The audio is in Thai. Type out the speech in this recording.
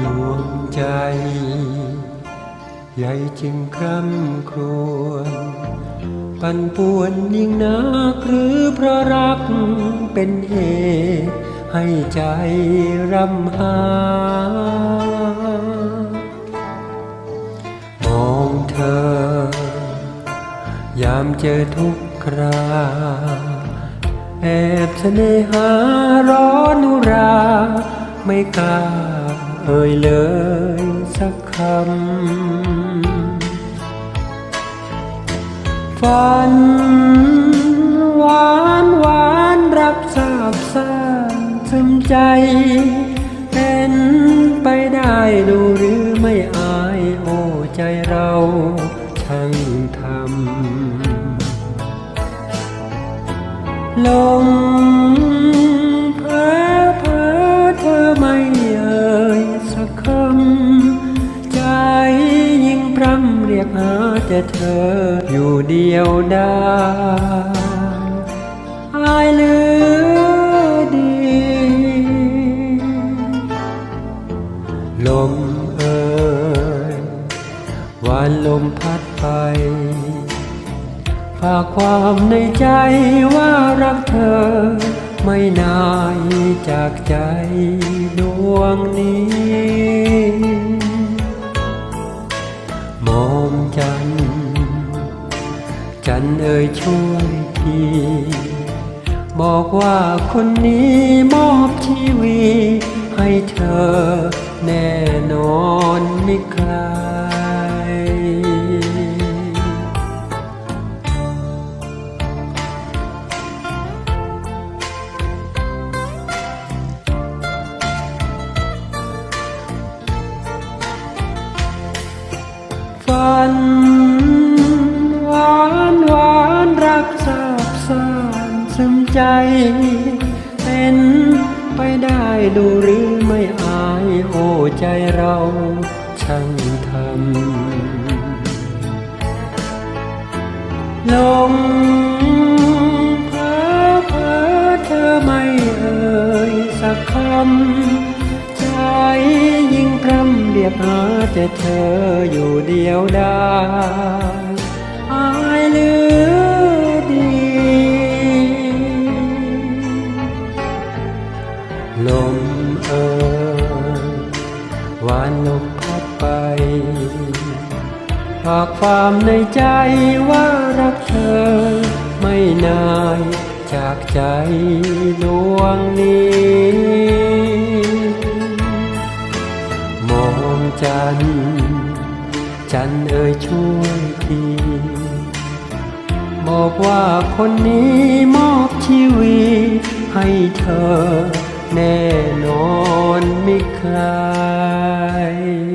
ดวงใจ ใหญ่จึงคร่ำครวญปั่นป่วนยิ่งนักหรือเพราะรักเป็นเหตุให้ใจรำหามองเธอ ยามเจอทุกคราแอบเสน่หาร้อนุรา ไม่กล้า เอ่ยเลยสักคำฝันหวานหวานรักสาบซานซึมใจ เป็นไปได้ดูหรือไม่อายโอ้ใจเราช่างทำลง แต่เธออยู่เดียวได้อายเหลือดี ลมเอ่ยวานลมพัดไปฝากความในใจว่ารักเธอ ไม่นายจากใจดวงนี้ อมจัน จันเอ่ยช่วยทีบอกว่าคนนี้มอบชีวิตให้เธอแน่นอนไม่คลา ใจ เป็นไปได้ดูหรือไม่อายโอ้ใจเราช่างทำลงเพ้อเพ้อเธอไม่เอ่ยสักคำ ใจยิ่งพร่ำเรียกหาแต่เธออยู่เดียวได้อ ฝากความในใจว่ารักเธอ ไม่นายจากใจดวงนี้ มองจันทร์จันทร์เอ่ยช่วยทีบอกว่าคนนี้มอบชีวิตให้เธอแน่นอนไม่คลาย